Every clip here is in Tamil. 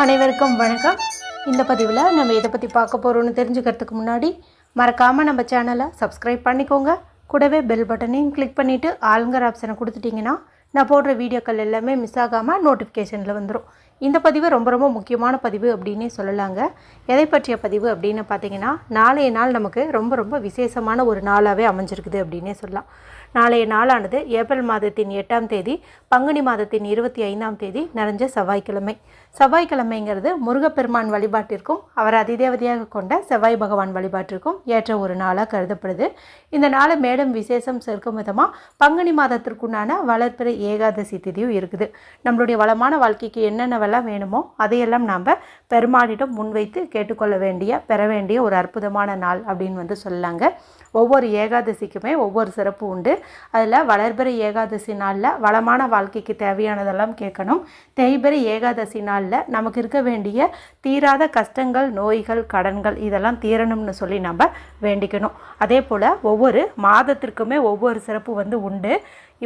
அனைவருக்கும் வணக்கம். இந்த பதிவில் நம்ம எதை பற்றி பார்க்க போகிறோம்னு தெரிஞ்சுக்கிறதுக்கு முன்னாடி மறக்காமல் நம்ம சேனலை சப்ஸ்கிரைப் பண்ணிக்கோங்க. கூடவே பெல் பட்டனையும் கிளிக் பண்ணிவிட்டு ஆளுங்கர் ஆப்ஷனை கொடுத்துட்டிங்கன்னா நான் போடுற வீடியோக்கள் எல்லாமே மிஸ் ஆகாமல் நோட்டிஃபிகேஷனில் வந்துடும் இந்த பதிவு ரொம்ப ரொம்ப முக்கியமான பதிவு அப்படின்னே சொல்லலாங்க. எதை பற்றிய பதிவு அப்படின்னு பார்த்தீங்கன்னா நாளைய நாள் நமக்கு ரொம்ப ரொம்ப விசேஷமான ஒரு நாளாகவே அமைஞ்சிருக்குது அப்படின்னே சொல்லலாம். நாளைய நாளானது ஏப்ரல் மாதத்தின் எட்டாம் தேதி பங்குனி மாதத்தின் இருபத்தி ஐந்தாம் தேதி நிறைஞ்ச செவ்வாய்க்கிழமை. செவ்வாய்க்கிழமைங்கிறது முருகப்பெருமான் வழிபாட்டிற்கும் அவர் அதிதேவதையாக கொண்ட செவ்வாய் பகவான் வழிபாட்டிற்கும் ஏற்ற ஒரு நாளாக கருதப்படுது. இந்த நாளை மேலும் விசேஷம் சேர்க்கும் விதமாக பங்குனி மாதத்திற்குண்டான வளர்ப்பிறை ஏகாதசி திதியும் இருக்குது. நம்மளுடைய வளமான வாழ்க்கைக்கு என்னென்னவெல்லாம் வேணுமோ அதையெல்லாம் நாம் பெருமானிடம் முன்வைத்து கேட்டுக்கொள்ள வேண்டிய பெற வேண்டிய ஒரு அற்புதமான நாள் அப்படின்னு வந்து சொல்லலாங்க. ஒவ்வொரு ஏகாதசிக்குமே ஒவ்வொரு சிறப்பு உண்டு. அதில் வளர்பிறை ஏகாதசி நாளில் வளமான வாழ்க்கைக்கு தேவையானதெல்லாம் கேட்கணும். தேய்பிறை ஏகாதசி நாளில் நமக்கு இருக்க வேண்டிய தீராத கஷ்டங்கள் நோய்கள் கடன்கள் இதெல்லாம் தீரணும்னு சொல்லி நம்ம வேண்டிக்கணும். அதே போல் ஒவ்வொரு மாதத்திற்குமே ஒவ்வொரு சிறப்பு வந்து உண்டு.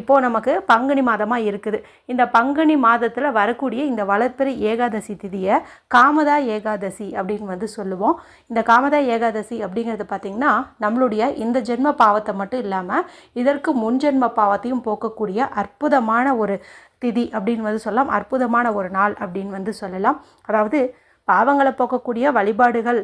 இப்போது நமக்கு பங்குனி மாதமாக இருக்குது. இந்த பங்குனி மாதத்தில் வரக்கூடிய இந்த வளர்ப்பிறை ஏகாதசி திதியை காமதா ஏகாதசி அப்படின்னு வந்து சொல்லுவோம். இந்த காமதா ஏகாதசி அப்படிங்கிறது பார்த்திங்கன்னா நம்மளுடைய இந்த ஜென்ம பாவத்தை மட்டும் இல்லாமல் இதற்கு முன் ஜென்ம பாவத்தையும் போக்கக்கூடிய அற்புதமான ஒரு திதி அப்படின்னு வந்து சொல்லலாம். அற்புதமான ஒரு நாள் அப்படின்னு வந்து சொல்லலாம். அதாவது பாவங்களை போக்கக்கூடிய வழிபாடுகள்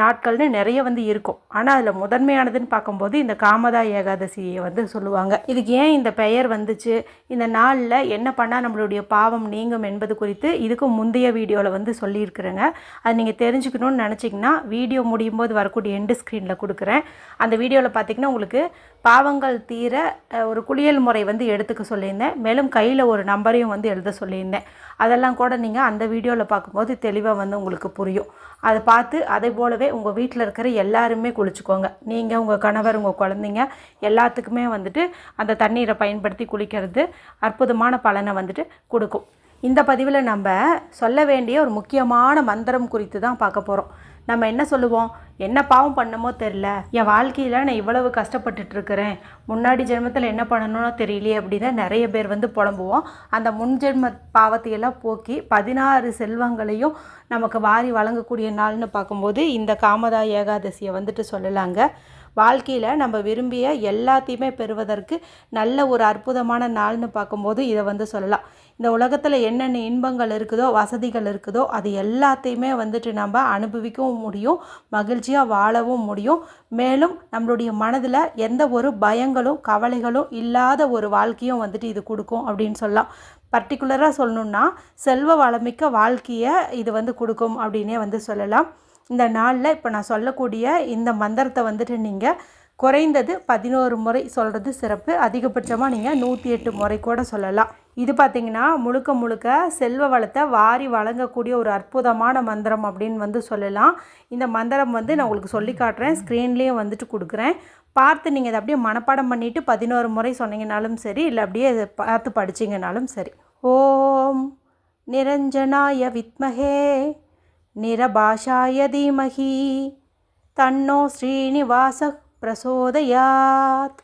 நாட்கள்னு நிறைய வந்து இருக்கும். ஆனால் அதில் முதன்மையானதுன்னு பார்க்கும்போது இந்த காமதா ஏகாதசியை வந்து சொல்லுவாங்க. இதுக்கு ஏன் இந்த பெயர் வந்துச்சு? இந்த நாளில் என்ன பண்ணால் நம்மளுடைய பாவம் நீங்கும் என்பது குறித்து இதுக்கும் முந்தைய வீடியோவில் வந்து சொல்லியிருக்கிறேங்க. அது நீங்கள் தெரிஞ்சுக்கணும்னு நினச்சிங்கன்னா வீடியோ முடியும் போது வரக்கூடிய எண்டு ஸ்க்ரீனில் கொடுக்குறேன். அந்த வீடியோவில் பார்த்தீங்கன்னா உங்களுக்கு பாவங்கள் தீர ஒரு குளியல் முறை வந்து எடுத்துக்க சொல்லியிருந்தேன். மேலும் கையில் ஒரு நம்பரையும் வந்து எழுத சொல்லியிருந்தேன். அதெல்லாம் கூட நீங்கள் அந்த வீடியோவில் பார்க்கும்போது தெளிவாக வந்து உங்களுக்கு புரியும். அதை பார்த்து அதே போலவே உங்கள் வீட்டில் இருக்கிற எல்லாருமே குளிச்சுக்கோங்க. நீங்கள் உங்கள் கணவர் உங்கள் குழந்தைங்க எல்லாத்துக்குமே வந்துட்டு அந்த தண்ணீரை பயன்படுத்தி குளிக்கிறது அற்புதமான பலனை வந்துட்டு கொடுக்கும். இந்த பதிவில் நம்ம சொல்ல வேண்டிய ஒரு முக்கியமான மந்திரம் குறித்து தான் பார்க்க போகிறோம் நம்ம என்ன சொல்லுவோம்? என்ன பாவம் பண்ணமோ தெரில என் வாழ்க்கையில் நான் இவ்வளவு கஷ்டப்பட்டுட்டு இருக்கிறேன் முன்னாடி ஜென்மத்தில் என்ன பண்ணணும்னு தெரியலையே அப்படின்னு நிறைய பேர் வந்து புலம்புவோம். அந்த முன் ஜென்ம பாவத்தையெல்லாம் போக்கி பதினாறு செல்வங்களையும் நமக்கு வாரி வழங்கக்கூடிய நாள்னு பார்க்கும்போது இந்த காமதா ஏகாதசியை வந்துட்டு சொல்லலாங்க. வாழ்க்கையில் நம்ம விரும்பிய எல்லாத்தையுமே பெறுவதற்கு நல்ல ஒரு அற்புதமான நாள்னு பார்க்கும்போது இதை வந்து சொல்லலாம். இந்த உலகத்தில் என்னென்ன இன்பங்கள் இருக்குதோ வசதிகள் இருக்குதோ அது எல்லாத்தையுமே வந்துட்டு நம்ம அனுபவிக்கவும் முடியும் மகிழ்ச்சியாக வாழவும் முடியும். மேலும் நம்மளுடைய மனதில் எந்த ஒரு பயங்களும் கவலைகளும் இல்லாத ஒரு வாழ்க்கையும் வந்துட்டு இது கொடுக்கும் அப்படின்னு சொல்லலாம். பர்டிகுலராக சொல்லணுன்னா செல்வ வளமிக்க வாழ்க்கையை இது வந்து கொடுக்கும் அப்படின்னே வந்து சொல்லலாம். இந்த நாளில் இப்போ நான் சொல்லக்கூடிய இந்த மந்திரத்தை வந்துட்டு நீங்கள் குறைந்தது பதினோரு முறை சொல்கிறது சிறப்பு. அதிகபட்சமாக நீங்கள் நூற்றி எட்டு முறை கூட சொல்லலாம். இது பார்த்திங்கன்னா முழுக்க முழுக்க செல்வ வளத்தை வாரி வழங்கக்கூடிய ஒரு அற்புதமான மந்திரம் அப்படின்னு வந்து சொல்லலாம். இந்த மந்திரம் வந்து நான் உங்களுக்கு சொல்லி காட்டுறேன். ஸ்க்ரீன்லேயும் வந்துட்டு கொடுக்குறேன். பார்த்து நீங்கள் இதை அப்படியே மனப்பாடம் பண்ணிவிட்டு பதினோரு முறை சொன்னீங்கனாலும் சரி இல்லை அப்படியே இதை பார்த்து படிச்சிங்கனாலும் சரி. ஓம் நிரஞ்சனாய வித்மகே. நிரபாஷாய தீமகி தன்னோ ஸ்ரீனிவாச பிரசோதயாத்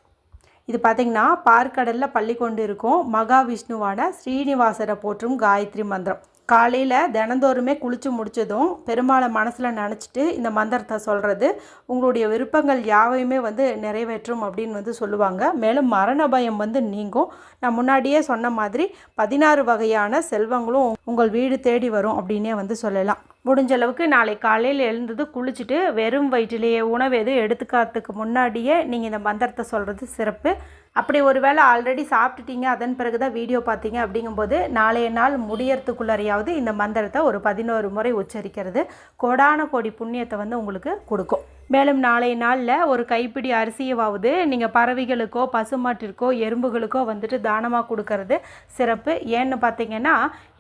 இது பார்த்திங்கன்னா பார்க்கடலில் பள்ளி கொண்டு இருக்கும் மகாவிஷ்ணுவான ஸ்ரீனிவாசரை போற்றும் காயத்ரி மந்திரம். காலையில் தினந்தோறுமே குளித்து முடித்ததும் பெருமாளை மனசில் நினச்சிட்டு இந்த மந்திரத்தை சொல்கிறது உங்களுடைய விருப்பங்கள் யாவையுமே வந்து நிறைவேற்றும் அப்படின்னு வந்து சொல்லுவாங்க. மேலும் மரண பயம் வந்து நீங்கும். நான் முன்னாடியே சொன்ன மாதிரி பதினாறு வகையான செல்வங்களும் உங்கள் வீடு தேடி வரும் அப்படின்னே வந்து சொல்லலாம். முடிஞ்ச அளவுக்கு நாளை காலையில் எழுந்தது குளிச்சுட்டு வெறும் வயிற்றிலேயே உணவு எதுவும் எடுத்துக்காத்துக்கு முன்னாடியே நீங்கள் இந்த மந்திரத்தை சொல்கிறது சிறப்பு. அப்படி ஒருவேளை ஆல்ரெடி சாப்பிட்டுட்டீங்க அதன் பிறகு தான் வீடியோ பார்த்தீங்க அப்படிங்கும்போது நாளைய நாள் முடியறதுக்குள்ளறையாவது இந்த மந்திரத்தை ஒரு பதினோரு முறை உச்சரிக்கிறது. கோடான கோடி புண்ணியத்தை வந்து உங்களுக்கு கொடுக்கும். மேலும் நாளைய நாளில் ஒரு கைப்பிடி அரிசியவாவது நீங்கள் பறவைகளுக்கோ பசுமாட்டிற்கோ எறும்புகளுக்கோ வந்துட்டு தானமாக கொடுக்கறது சிறப்பு. ஏன்னு பார்த்தீங்கன்னா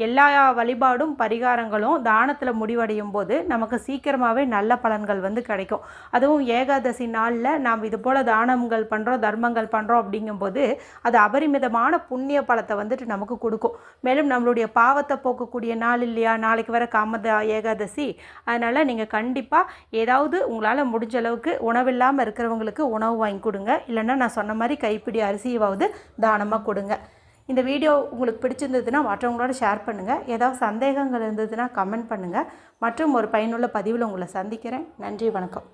எல்லா வழிபாடும் பரிகாரங்களும் தானத்தில் முடிவடையும் போது நமக்கு சீக்கிரமாகவே நல்ல பலன்கள் வந்து கிடைக்கும். அதுவும் ஏகாதசி நாளில் நாம் இது போல் தானங்கள் பண்ணுறோம் தர்மங்கள் பண்ணுறோம் அப்படிங்கும்போது அது அபரிமிதமான புண்ணிய பலத்தை வந்துட்டு நமக்கு கொடுக்கும். மேலும் நம்மளுடைய பாவத்தை போக்கக்கூடிய நாள் இல்லையா? நாளைக்கு வர காமதா ஏகாதசி. அதனால் நீங்கள் கண்டிப்பாக ஏதாவது உங்களால் முடிஞ்ச அளவுக்கு உணவில்லாமல் இருக்கிறவங்களுக்கு உணவு வாங்கி கொடுங்க. இல்லைன்னா நான் சொன்ன மாதிரி கைப்பிடி அரிசியாவது தானமாக கொடுங்க. இந்த வீடியோ உங்களுக்கு பிடிச்சிருந்ததுன்னா மற்றவங்களோட ஷேர் பண்ணுங்கள் ஏதாவது சந்தேகங்கள் இருந்ததுன்னா கமெண்ட் பண்ணுங்கள் மற்றும் ஒரு பயனுள்ள பதிவில் உங்களை சந்திக்கிறேன். நன்றி வணக்கம்.